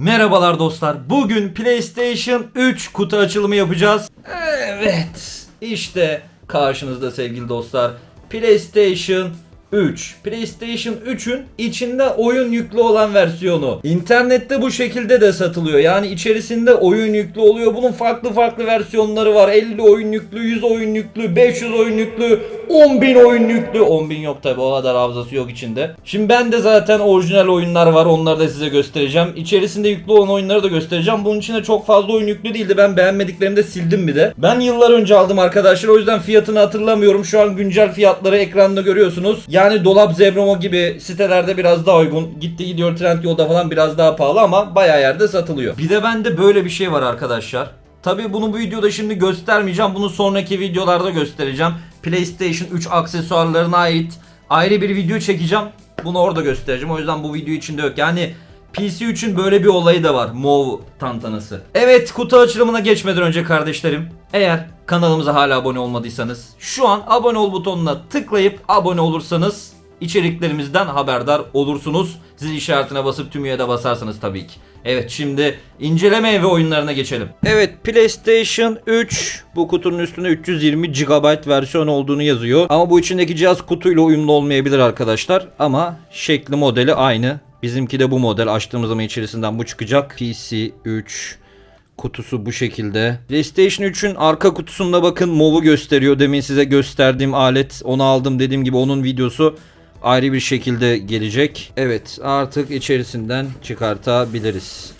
Merhabalar dostlar. Bugün PlayStation 3 kutu açılımı yapacağız. Evet. İşte karşınızda sevgili dostlar. PlayStation 3. PlayStation 3'ün içinde oyun yüklü olan versiyonu. İnternette bu şekilde de satılıyor. Yani içerisinde oyun yüklü oluyor. Bunun farklı farklı versiyonları var. 50 oyun yüklü, 100 oyun yüklü, 500 oyun yüklü, 10.000 oyun yüklü. 10.000 yok tabi o kadar hafızası yok içinde. Şimdi ben de zaten orijinal oyunlar var. Onları da size göstereceğim. İçerisinde yüklü olan oyunları da göstereceğim. Bunun içinde çok fazla oyun yüklü değildi. Ben beğenmediklerimi de sildim bir de. Ben yıllar önce aldım arkadaşlar. O yüzden fiyatını hatırlamıyorum. Şu an güncel fiyatları ekranda görüyorsunuz. Yani Dolap Zebromo gibi sitelerde biraz daha uygun. Gitti gidiyor Trendyol'da falan biraz daha pahalı ama bayağı yerde satılıyor. Bir de bende böyle bir şey var arkadaşlar. Tabi bunu bu videoda şimdi göstermeyeceğim. Bunu sonraki videolarda göstereceğim. PlayStation 3 aksesuarlarına ait ayrı bir video çekeceğim. Bunu orada göstereceğim. O yüzden bu video içinde yok. Yani PC3'ün böyle bir olayı da var. Mov tantanası. Evet kutu açılımına geçmeden önce kardeşlerim. Eğer kanalımıza hala abone olmadıysanız şu an abone ol butonuna tıklayıp abone olursanız içeriklerimizden haberdar olursunuz. Zil işaretine basıp tüm üye de basarsanız tabii ki. Evet şimdi inceleme ve oyunlarına geçelim. Evet PlayStation 3 bu kutunun üstünde 320 GB versiyon olduğunu yazıyor. Ama bu içindeki cihaz kutuyla uyumlu olmayabilir arkadaşlar. Ama şekli modeli aynı. Bizimki de bu model. Açtığımız zaman içerisinden bu çıkacak. PC 3 kutusu bu şekilde. PlayStation 3'ün arka kutusunda bakın MOV'u gösteriyor. Demin size gösterdiğim alet onu aldım dediğim gibi onun videosu ayrı bir şekilde gelecek. Evet artık içerisinden çıkartabiliriz.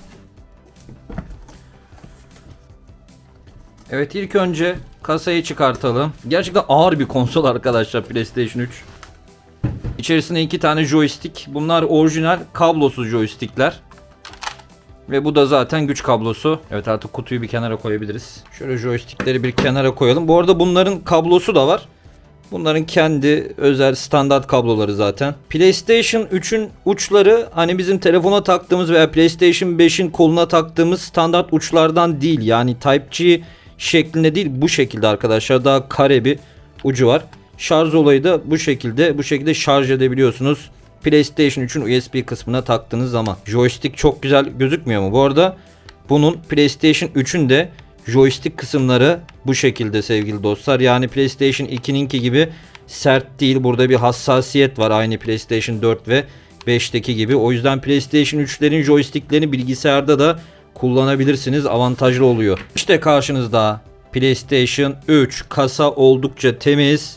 Evet ilk önce kasayı çıkartalım. Gerçekten ağır bir konsol arkadaşlar PlayStation 3. İçerisinde iki tane joystick. Bunlar orijinal kablosuz joystickler. Ve bu da zaten güç kablosu. Evet artık kutuyu bir kenara koyabiliriz. Şöyle joystickleri bir kenara koyalım. Bu arada bunların kablosu da var. Bunların kendi özel standart kabloları zaten. PlayStation 3'ün uçları hani bizim telefona taktığımız veya PlayStation 5'in koluna taktığımız standart uçlardan değil. Yani Type-C şeklinde değil bu şekilde arkadaşlar. Daha kare bir ucu var. Şarj olayı da bu şekilde. Bu şekilde şarj edebiliyorsunuz. PlayStation 3'ün USB kısmına taktığınız zaman. Joystick çok güzel gözükmüyor mu? Bu arada bunun PlayStation 3'ün de joystick kısımları bu şekilde sevgili dostlar. Yani PlayStation 2'ninki gibi sert değil. Burada bir hassasiyet var aynı PlayStation 4 ve 5'teki gibi. O yüzden PlayStation 3'lerin joysticklerini bilgisayarda da kullanabilirsiniz. Avantajlı oluyor. İşte karşınızda PlayStation 3 kasa oldukça temiz.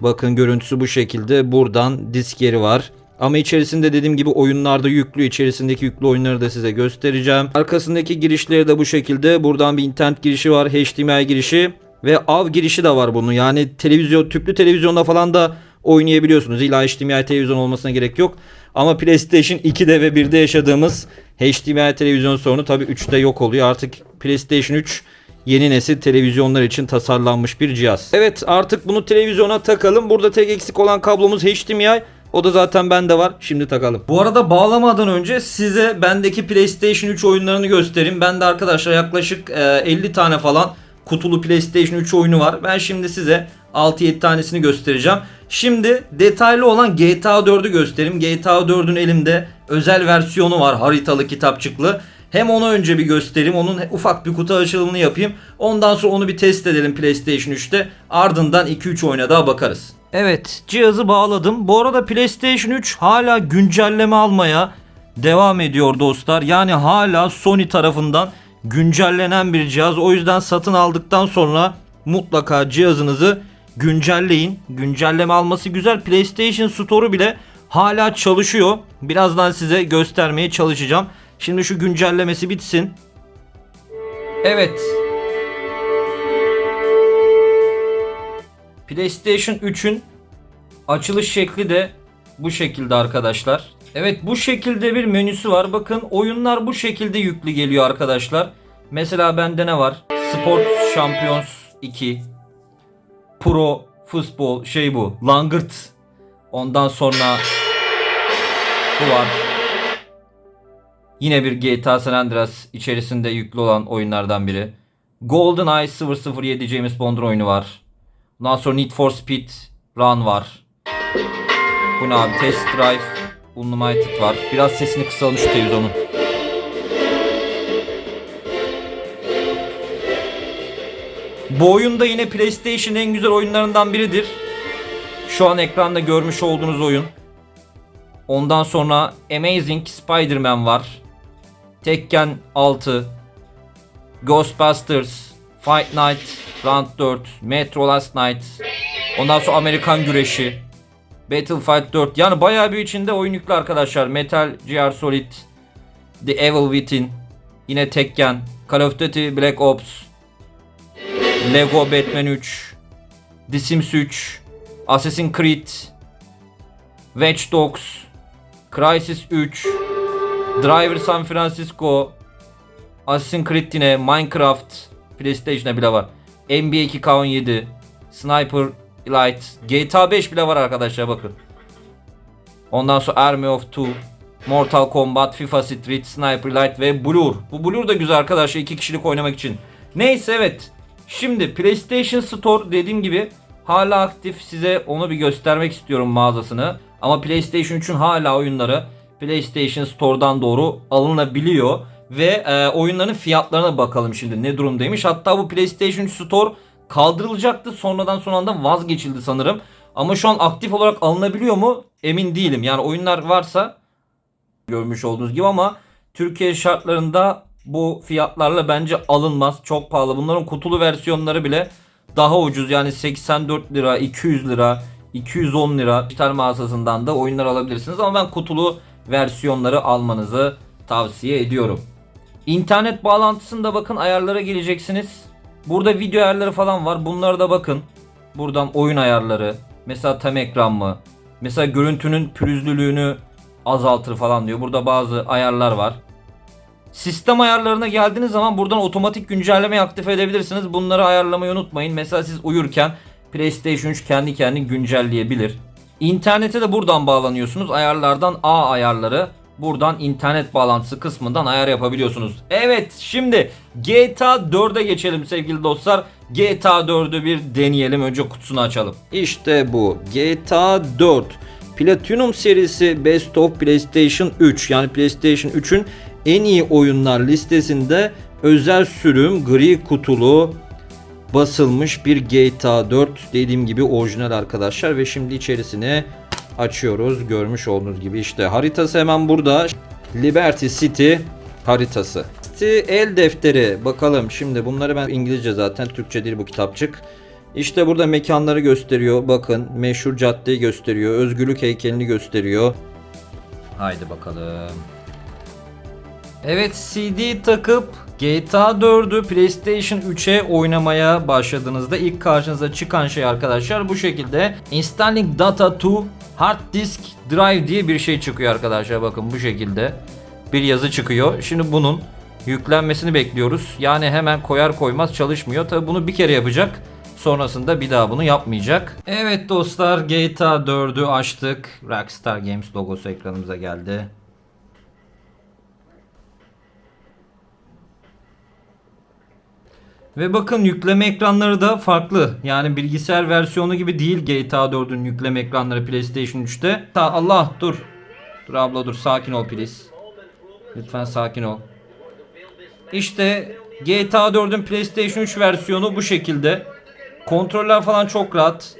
Bakın görüntüsü bu şekilde. Buradan disk yeri var. Ama içerisinde dediğim gibi oyunlarda yüklü. içerisindeki yüklü oyunları da size göstereceğim. Arkasındaki girişleri de bu şekilde. Buradan bir internet girişi var. HDMI girişi. Ve av girişi de var bunun. Yani televizyon, tüplü televizyonda falan da oynayabiliyorsunuz. İlla HDMI televizyon olmasına gerek yok. Ama PlayStation 2'de ve 1'de yaşadığımız HDMI televizyon sorunu tabii 3'te yok oluyor. Artık PlayStation 3 yeni nesil televizyonlar için tasarlanmış bir cihaz. Evet artık bunu televizyona takalım. Burada tek eksik olan kablomuz HDMI. O da zaten bende var. Şimdi takalım. Bu arada bağlamadan önce size bendeki PlayStation 3 oyunlarını göstereyim. Bende arkadaşlar yaklaşık e, 50 tane falan kutulu PlayStation 3 oyunu var. Ben şimdi size 6-7 tanesini göstereceğim. Şimdi detaylı olan GTA 4'ü göstereyim. GTA 4'ün elimde özel versiyonu var haritalı kitapçıklı. Hem onu önce bir göstereyim. Onun ufak bir kutu açılımını yapayım. Ondan sonra onu bir test edelim PlayStation 3'te. Ardından 2-3 oyuna daha bakarız. Evet cihazı bağladım. Bu arada PlayStation 3 hala güncelleme almaya devam ediyor dostlar. Yani hala Sony tarafından güncellenen bir cihaz. O yüzden satın aldıktan sonra mutlaka cihazınızı güncelleyin. Güncelleme alması güzel. PlayStation Store'u bile hala çalışıyor. Birazdan size göstermeye çalışacağım. Şimdi şu güncellemesi bitsin. Evet. PlayStation 3'ün açılış şekli de bu şekilde arkadaşlar. Evet bu şekilde bir menüsü var. Bakın oyunlar bu şekilde yüklü geliyor arkadaşlar. Mesela bende ne var? Sport Champions 2. Pro Futbol şey bu. Langırt. Ondan sonra bu var. Yine bir GTA San Andreas içerisinde yüklü olan oyunlardan biri. GoldenEye 007 James Bond oyunu var. Ondan sonra Need for Speed Run var. Bu ne abi? Test Drive Unlimited var. Biraz sesini kısalım şu televizyonun. Bu oyunda yine PlayStation'ın en güzel oyunlarından biridir. Şu an ekranda görmüş olduğunuz oyun. Ondan sonra Amazing Spider-Man var. Tekken 6, Ghostbusters, Fight Night, Round 4, Metro Last Night, ondan sonra Amerikan Güreşi, Battlefield 4. Yani bayağı bir içinde oyun yüklü arkadaşlar. Metal Gear Solid, The Evil Within, yine Tekken, Call of Duty Black Ops, Lego Batman 3, The Sims 3, Assassin's Creed, Watch Dogs, Crysis 3, Driver San Francisco, Assassin's Creed yine, Minecraft, PlayStation'da bile var. NBA 2K17, Sniper Elite, GTA 5 bile var arkadaşlar bakın. Ondan sonra Army of Two, Mortal Kombat, FIFA Street, Sniper Elite ve Blur. Bu Blur da güzel arkadaşlar iki kişilik oynamak için. Neyse evet. Şimdi PlayStation Store dediğim gibi hala aktif. Size onu bir göstermek istiyorum mağazasını. Ama PlayStation 3'ün hala oyunları PlayStation Store'dan doğru alınabiliyor. Ve e, oyunların fiyatlarına bakalım şimdi ne durumdaymış. Hatta bu PlayStation Store kaldırılacaktı. Sonradan son anda vazgeçildi sanırım. Ama şu an aktif olarak alınabiliyor mu? Emin değilim. Yani oyunlar varsa görmüş olduğunuz gibi ama Türkiye şartlarında bu fiyatlarla bence alınmaz. Çok pahalı. Bunların kutulu versiyonları bile daha ucuz. Yani 84 lira, 200 lira, 210 lira dijital mağazasından da oyunlar alabilirsiniz. Ama ben kutulu versiyonları almanızı tavsiye ediyorum. İnternet bağlantısında bakın ayarlara geleceksiniz. Burada video ayarları falan var. Bunlara da bakın. Buradan oyun ayarları. Mesela tam ekran mı? Mesela görüntünün pürüzlülüğünü azaltır falan diyor. Burada bazı ayarlar var. Sistem ayarlarına geldiğiniz zaman buradan otomatik güncellemeyi aktif edebilirsiniz. Bunları ayarlamayı unutmayın. Mesela siz uyurken PlayStation 3 kendi kendini güncelleyebilir. İnternete de buradan bağlanıyorsunuz. Ayarlardan A ayarları. Buradan internet bağlantısı kısmından ayar yapabiliyorsunuz. Evet şimdi GTA 4'e geçelim sevgili dostlar. GTA 4'ü bir deneyelim. Önce kutusunu açalım. İşte bu GTA 4. Platinum serisi Best of PlayStation 3 yani PlayStation 3'ün en iyi oyunlar listesinde özel sürüm gri kutulu basılmış bir GTA 4 dediğim gibi orijinal arkadaşlar ve şimdi içerisine açıyoruz. Görmüş olduğunuz gibi işte haritası hemen burada. Liberty City haritası. El defteri bakalım şimdi bunları ben İngilizce zaten Türkçe değil bu kitapçık. İşte burada mekanları gösteriyor. Bakın meşhur caddeyi gösteriyor. Özgürlük heykelini gösteriyor. Haydi bakalım. Evet CD takıp GTA 4'ü PlayStation 3'e oynamaya başladığınızda ilk karşınıza çıkan şey arkadaşlar bu şekilde Installing Data to Hard Disk Drive diye bir şey çıkıyor arkadaşlar bakın bu şekilde bir yazı çıkıyor. Şimdi bunun yüklenmesini bekliyoruz. Yani hemen koyar koymaz çalışmıyor. Tabi bunu bir kere yapacak. Sonrasında bir daha bunu yapmayacak. Evet dostlar GTA 4'ü açtık. Rockstar Games logosu ekranımıza geldi. Ve bakın yükleme ekranları da farklı. Yani bilgisayar versiyonu gibi değil GTA 4'ün yükleme ekranları PlayStation 3'te. Ta Allah dur. Dur abla dur sakin ol please. Lütfen sakin ol. İşte GTA 4'ün PlayStation 3 versiyonu bu şekilde. Kontroller falan çok rahat.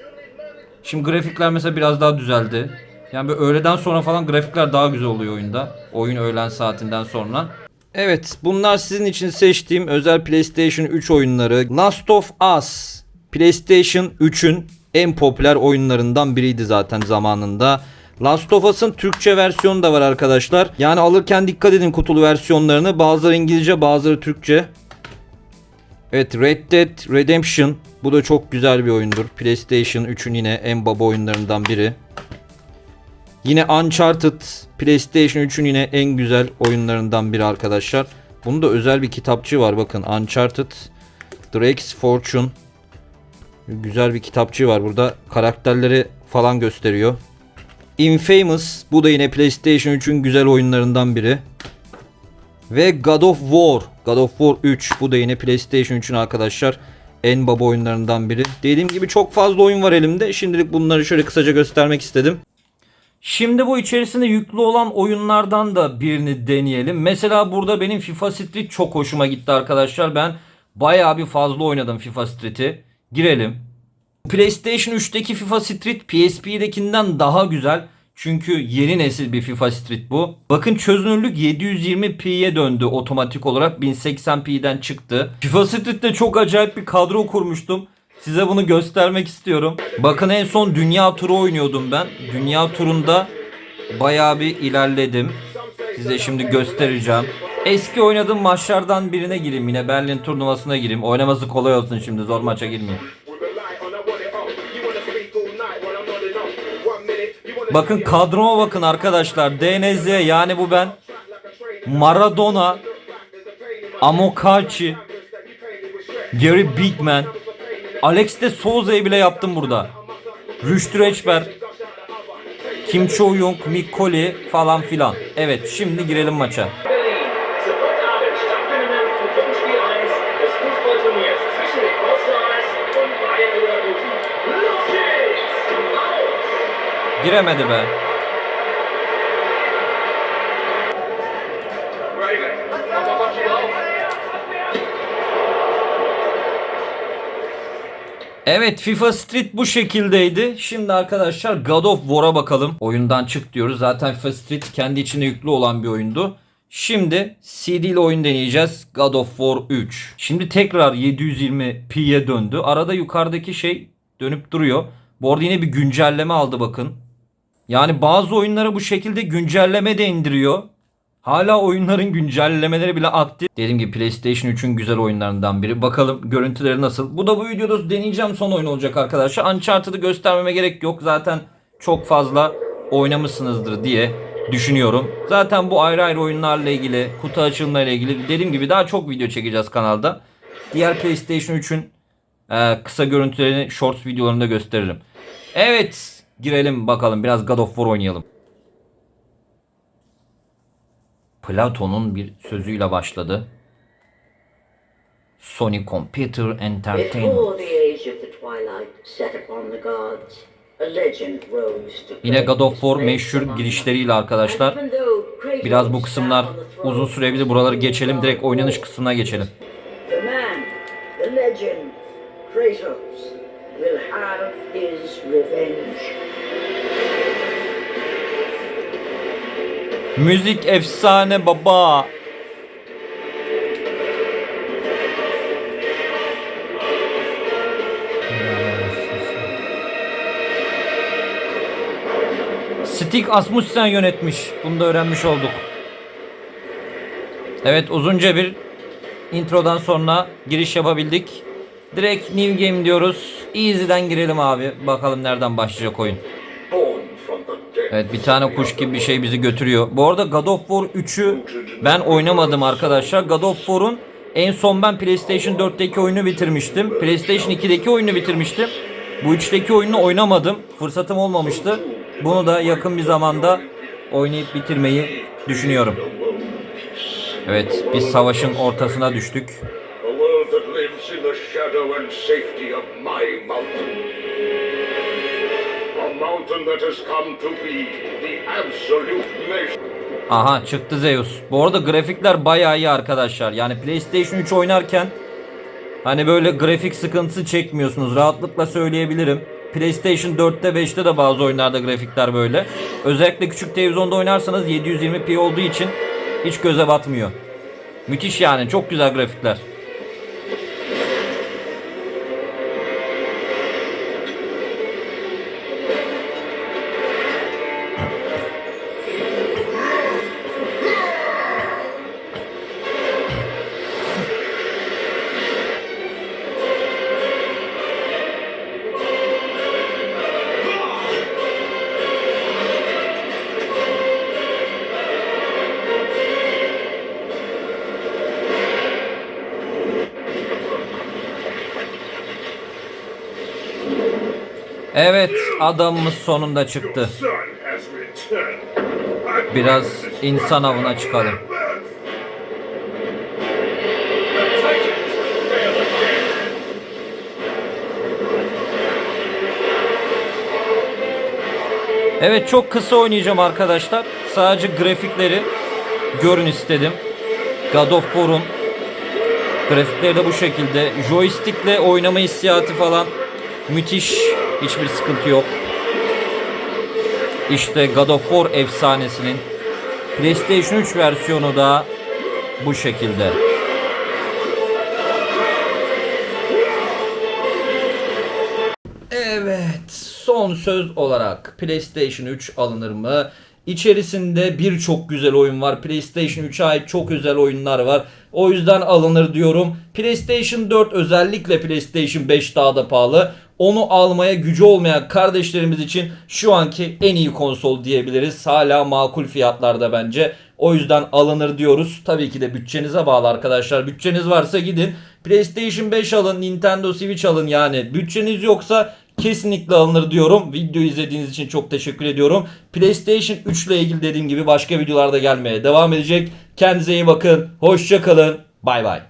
Şimdi grafikler mesela biraz daha düzeldi. Yani böyle öğleden sonra falan grafikler daha güzel oluyor oyunda. Oyun öğlen saatinden sonra. Evet bunlar sizin için seçtiğim özel PlayStation 3 oyunları. Last of Us PlayStation 3'ün en popüler oyunlarından biriydi zaten zamanında. Last of Us'ın Türkçe versiyonu da var arkadaşlar. Yani alırken dikkat edin kutulu versiyonlarını. Bazıları İngilizce bazıları Türkçe. Evet Red Dead Redemption. Bu da çok güzel bir oyundur. PlayStation 3'ün yine en baba oyunlarından biri. Yine Uncharted PlayStation 3'ün yine en güzel oyunlarından biri arkadaşlar. Bunun da özel bir kitapçı var bakın Uncharted Drake's Fortune. Güzel bir kitapçı var burada. Karakterleri falan gösteriyor. Infamous bu da yine PlayStation 3'ün güzel oyunlarından biri. Ve God of War. God of War 3 bu da yine PlayStation 3'ün arkadaşlar en baba oyunlarından biri. Dediğim gibi çok fazla oyun var elimde. Şimdilik bunları şöyle kısaca göstermek istedim. Şimdi bu içerisinde yüklü olan oyunlardan da birini deneyelim. Mesela burada benim FIFA Street çok hoşuma gitti arkadaşlar. Ben Bayağı bir fazla oynadım FIFA Street'i. Girelim. PlayStation 3'teki FIFA Street PSP'dekinden daha güzel. Çünkü yeni nesil bir FIFA Street bu. Bakın çözünürlük 720p'ye döndü otomatik olarak 1080p'den çıktı. FIFA Street'te çok acayip bir kadro kurmuştum. Size bunu göstermek istiyorum. Bakın en son dünya turu oynuyordum ben. Dünya turunda bayağı bir ilerledim. Size şimdi göstereceğim. Eski oynadığım maçlardan birine gireyim yine Berlin turnuvasına gireyim. Oynaması kolay olsun şimdi zor maça girmeyeyim. Bakın kadroma bakın arkadaşlar. DNZ yani bu ben. Maradona, Amokachi, Gary Bigman, Alex de Souza'yı bile yaptım burada. Rüştü Reçber, Kim Cho-young, Mick Colley falan filan. Evet şimdi girelim maça. Giremedi be. Evet FIFA Street bu şekildeydi. Şimdi arkadaşlar God of War'a bakalım. Oyundan çık diyoruz. Zaten FIFA Street kendi içinde yüklü olan bir oyundu. Şimdi CD ile oyun deneyeceğiz. God of War 3. Şimdi tekrar 720p'ye döndü. Arada yukarıdaki şey dönüp duruyor. Bu arada yine bir güncelleme aldı bakın. Yani bazı oyunları bu şekilde güncelleme de indiriyor. Hala oyunların güncellemeleri bile aktif. Dediğim gibi PlayStation 3'ün güzel oyunlarından biri. Bakalım görüntüleri nasıl. Bu da bu videoda deneyeceğim son oyun olacak arkadaşlar. Uncharted'ı göstermeme gerek yok. Zaten çok fazla oynamışsınızdır diye düşünüyorum. Zaten bu ayrı ayrı oyunlarla ilgili, kutu açılımlarıyla ilgili dediğim gibi daha çok video çekeceğiz kanalda. Diğer PlayStation 3'ün e, kısa görüntülerini shorts videolarında gösteririm. Evet, girelim bakalım biraz God of War oynayalım. Platon'un bir sözüyle başladı. Sony Computer Entertainment. Yine God of War meşhur girişleriyle arkadaşlar. Biraz bu kısımlar uzun sürebilir. Buraları geçelim. Direkt oynanış kısmına geçelim. Kratos, will have his revenge. Müzik efsane baba. Stig Asmussen yönetmiş. Bunu da öğrenmiş olduk. Evet uzunca bir introdan sonra giriş yapabildik. Direkt New Game diyoruz. Easy'den girelim abi. Bakalım nereden başlayacak oyun. Evet bir tane kuş gibi bir şey bizi götürüyor. Bu arada God of War 3'ü ben oynamadım arkadaşlar. God of War'un en son ben PlayStation 4'teki oyunu bitirmiştim. PlayStation 2'deki oyunu bitirmiştim. Bu 3'teki oyunu oynamadım. Fırsatım olmamıştı. Bunu da yakın bir zamanda oynayıp bitirmeyi düşünüyorum. Evet biz savaşın ortasına düştük. A world that lives in the shadow and safety of my mountain. Mountain that has come to be the absolute measure. Aha çıktı Zeus. Bu arada grafikler bayağı iyi arkadaşlar. Yani PlayStation 3 oynarken hani böyle grafik sıkıntısı çekmiyorsunuz. Rahatlıkla söyleyebilirim. PlayStation 4'te 5'te de bazı oyunlarda grafikler böyle. Özellikle küçük televizyonda oynarsanız 720p olduğu için hiç göze batmıyor. Müthiş yani çok güzel grafikler. Evet adamımız sonunda çıktı. Biraz insan avına çıkalım. Evet çok kısa oynayacağım arkadaşlar. Sadece grafikleri görün istedim. God of War'un Grafikleri de bu şekilde. Joystickle oynama hissiyatı falan müthiş. Hiçbir sıkıntı yok. İşte God of War efsanesinin PlayStation 3 versiyonu da bu şekilde. Evet, son söz olarak PlayStation 3 alınır mı? İçerisinde birçok güzel oyun var. PlayStation 3'e ait çok özel oyunlar var. O yüzden alınır diyorum. PlayStation 4 özellikle PlayStation 5 daha da pahalı. Onu almaya gücü olmayan kardeşlerimiz için şu anki en iyi konsol diyebiliriz. Hala makul fiyatlarda bence. O yüzden alınır diyoruz. Tabii ki de bütçenize bağlı arkadaşlar. Bütçeniz varsa gidin. PlayStation 5 alın, Nintendo Switch alın yani. Bütçeniz yoksa kesinlikle alınır diyorum. Videoyu izlediğiniz için çok teşekkür ediyorum. PlayStation 3 ile ilgili dediğim gibi başka videolarda gelmeye devam edecek. Kendinize iyi bakın. Hoşça kalın. Bay bay.